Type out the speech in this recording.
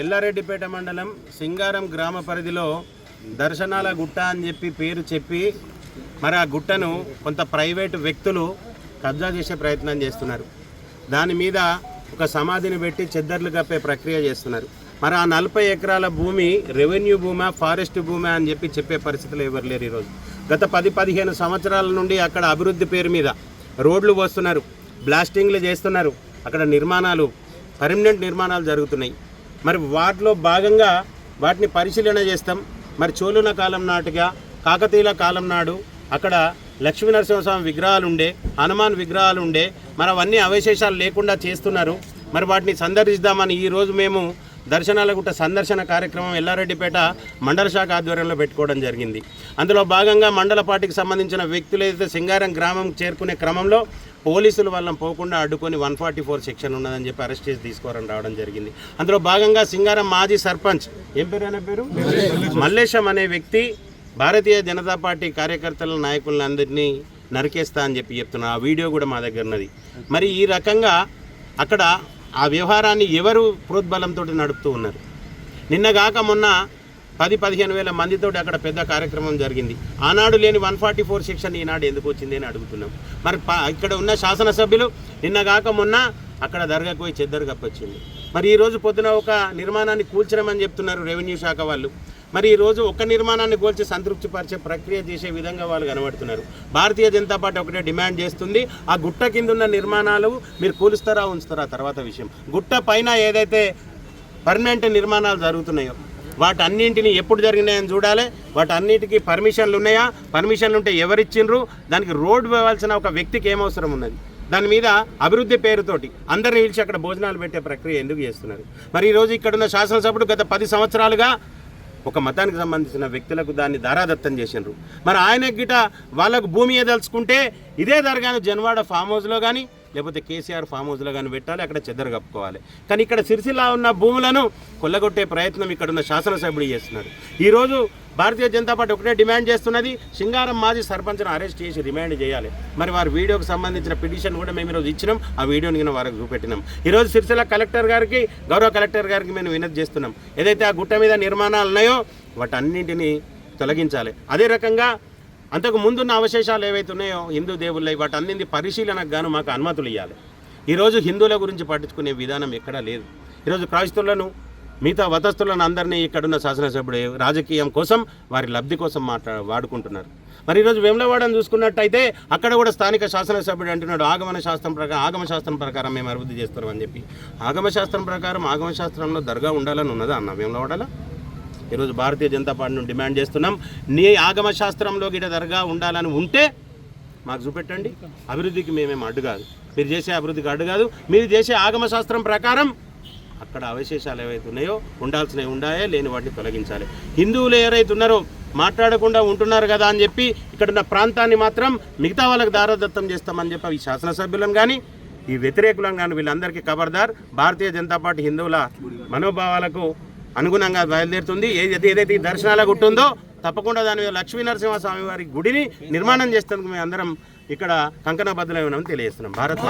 ఎల్లారెడ్డిపేట మండలం సింగారం గ్రామ పరిధిలో దర్శనాల గుట్ట అని చెప్పి పేరు చెప్పి మరి ఆ గుట్టను కొంత ప్రైవేటు వ్యక్తులు కబ్జా చేసే ప్రయత్నం చేస్తున్నారు. దాని మీద ఒక సమాధిని పెట్టి చెద్దర్లు కప్పే ప్రక్రియ చేస్తున్నారు. మరి ఆ నలభై ఎకరాల భూమి రెవెన్యూ భూమా ఫారెస్ట్ భూమా అని చెప్పి చెప్పే పరిస్థితులు ఎవరు లేరు ఈరోజు. గత పది పదిహేను సంవత్సరాల నుండి అక్కడ అభివృద్ధి పేరు మీద రోడ్లు పోస్తున్నారు బ్లాస్టింగ్లు చేస్తున్నారు అక్కడ నిర్మాణాలు పర్మనెంట్ నిర్మాణాలు జరుగుతున్నాయి. మరి వాటిలో భాగంగా వాటిని పరిశీలన చేస్తాం. మరి చోళుల కాలం నాటిగా కాకతీయుల కాలం నాడు అక్కడ లక్ష్మీ నరసింహస్వామి విగ్రహాలు ఉండే హనుమాన్ విగ్రహాలు ఉండే మరి అవన్నీ అవశేషాలు లేకుండా చేస్తున్నారు. మరి వాటిని సందర్శిద్దామని ఈరోజు మేము దర్శనాల గుట్ట సందర్శన కార్యక్రమం ఎల్లారెడ్డిపేట మండల శాఖ ఆధ్వర్యంలో పెట్టుకోవడం జరిగింది. అందులో భాగంగా మండల పార్టీకి సంబంధించిన వ్యక్తులు ఏదైతే సింగారం గ్రామం చేరుకునే క్రమంలో పోలీసులు వాళ్ళని పోకుండా అడ్డుకొని వన్ ఫార్టీ ఫోర్ సెక్షన్ ఉన్నదని చెప్పి అరెస్ట్ చేసి తీసుకోవడం రావడం జరిగింది. అందులో భాగంగా సింగారం మాజీ సర్పంచ్ ఏం పేరు అనే పేరు? మల్లేశం. అనే వ్యక్తి భారతీయ జనతా పార్టీ కార్యకర్తల నాయకులందరినీ నరికేస్తా అని చెప్పి చెప్తున్నారు. ఆ వీడియో కూడా మా దగ్గర ఉన్నది. మరి ఈ రకంగా అక్కడ ఆ వ్యవహారాన్ని ఎవరు ప్రోద్బలంతో నడుపుతూ ఉన్నారు? నిన్నగాక మొన్న పది పదిహేను వేల మందితోటి అక్కడ పెద్ద కార్యక్రమం జరిగింది. ఆనాడు లేని వన్ ఫార్టీ ఫోర్ సెక్షన్ ఈనాడు ఎందుకు వచ్చింది అని అడుగుతున్నాం. మరి ప- ఇక్కడ ఉన్న శాసనసభ్యులు నిన్నగాక మొన్న అక్కడ దర్గాకు పోయి చెద్దరు కప్పొచ్చింది. మరి ఈరోజు పొద్దున ఒక నిర్మాణాన్ని కూల్చడమని చెప్తున్నారు రెవెన్యూ శాఖ వాళ్ళు. మరి ఈ రోజు ఒక్క నిర్మాణాన్ని గోల్చి సంతృప్తిపరిచే ప్రక్రియ చేసే విధంగా వాళ్ళు కనబడుతున్నారు. భారతీయ జనతా పార్టీ ఒకటే డిమాండ్ చేస్తుంది. ఆ గుట్ట కింద ఉన్న నిర్మాణాలు మీరు కూలుస్తారా ఉంచుతారా తర్వాత విషయం. గుట్ట పైన ఏదైతే పర్మనెంట్ నిర్మాణాలు జరుగుతున్నాయో వాటన్నింటిని ఎప్పుడు జరిగినాయని చూడాలి. వాటన్నిటికీ పర్మిషన్లు ఉన్నాయా? పర్మిషన్లు ఉంటే ఎవరిచ్చిండ్రు? దానికి రోడ్డు పోవాల్సిన ఒక వ్యక్తికి ఏం అవసరం ఉన్నది? దాని మీద అభివృద్ధి పేరుతోటి అందరిని పిలిచి అక్కడ భోజనాలు పెట్టే ప్రక్రియ ఎందుకు చేస్తున్నారు? మరి ఈరోజు ఇక్కడున్న శాసనసభ్యుడు గత పది సంవత్సరాలుగా ఒక మతానికి సంబంధించిన వ్యక్తులకు దాన్ని ధారాదత్తం చేసినారు మరి ఆయన గిట వాళ్ళకు భూమి ఏదలుచుకుంటే ఇదే దరగాను జన్వాడ ఫామ్ హౌస్లో కానీ లేకపోతే కేసీఆర్ ఫామ్ హౌస్లో కానీ పెట్టాలి అక్కడ చెద్దరు కప్పుకోవాలి. కానీ ఇక్కడ సిరిసిలా ఉన్న భూములను కొల్లగొట్టే ప్రయత్నం ఇక్కడ ఉన్న శాసనసభ్యుడు చేస్తున్నారు ఈరోజు భారతీయ జనతా పార్టీ ఒకటే డిమాండ్ చేస్తున్నది. సింగారం మాజీ సర్పంచ్ను అరెస్ట్ చేసి రిమాండ్ చేయాలి. మరి వారి వీడియోకి సంబంధించిన పిటిషన్ కూడా మేము ఈరోజు ఇచ్చినాం. ఆ వీడియోని కింద వారికి చూపెట్టినాం. ఈరోజు సిరిసిల్ల కలెక్టర్ గారికి గౌరవ కలెక్టర్ గారికి మేము వినతి చేస్తున్నాం. ఏదైతే ఆ గుట్ట మీద నిర్మాణాలు ఉన్నాయో వాటన్నింటినీ తొలగించాలి. అదే రకంగా అంతకు ముందున్న అవశేషాలు ఏవైతే ఉన్నాయో హిందూ వాటి వాటన్నింటి పరిశీలనకు గాను మాకు అనుమతులు ఇవ్వాలి ఈరోజు హిందువుల గురించి పట్టించుకునే విధానం ఎక్కడా లేదు. ఈరోజు క్రైస్తవులను మిగతా వతస్థులను అందరినీ ఇక్కడున్న శాసనసభ్యుడు రాజకీయం కోసం వారి లబ్ధి కోసం మాట్లా వాడుకుంటున్నారు. మరి ఈరోజు వేములవాడని చూసుకున్నట్టయితే అక్కడ కూడా స్థానిక శాసనసభ్యుడు అంటున్నాడు ఆగమన శాస్త్రం ప్రకారం ఆగమ శాస్త్రం ప్రకారం మేము అభివృద్ధి చేస్తున్నామని చెప్పి. ఆగమ శాస్త్రం ప్రకారం ఆగమ శాస్త్రంలో దర్గా ఉండాలని ఉన్నదా అన్న వేములవాడలా? ఈరోజు భారతీయ జనతా పార్టీ నుండి డిమాండ్ చేస్తున్నాం నీ ఆగమ శాస్త్రంలో గిట దర్గా ఉండాలని ఉంటే మాకు చూపెట్టండి. అభివృద్ధికి మేమేం అడ్డు కాదు మీరు చేసే అభివృద్ధికి అడ్డు కాదు మీరు చేసే ఆగమ శాస్త్రం ప్రకారం అక్కడ అవశేషాలు ఏవైతే ఉన్నాయో ఉండాల్సినవి ఉండాయా లేని వాటిని తొలగించాలి. హిందువులు ఎవరైతే ఉన్నారో మాట్లాడకుండా ఉంటున్నారు కదా అని చెప్పి ఇక్కడ ఉన్న ప్రాంతాన్ని మాత్రం మిగతా వాళ్ళకి దారదత్తం చేస్తామని చెప్పి ఈ శాసనసభ్యులను కానీ ఈ వ్యతిరేకులను కానీ వీళ్ళందరికీ ఖబర్దార్ భారతీయ జనతా పార్టీ హిందువుల మనోభావాలకు అనుగుణంగా బయలుదేరుతుంది. ఏదైతే ఏదైతే ఈ దర్శనాల గుట్టుందో తప్పకుండా దాని మీద లక్ష్మీ నరసింహస్వామి వారి గుడిని నిర్మాణం చేస్తానికి మేము అందరం ఇక్కడ కంకణ బద్దలై ఉన్నామని తెలియజేస్తున్నాం. భారత్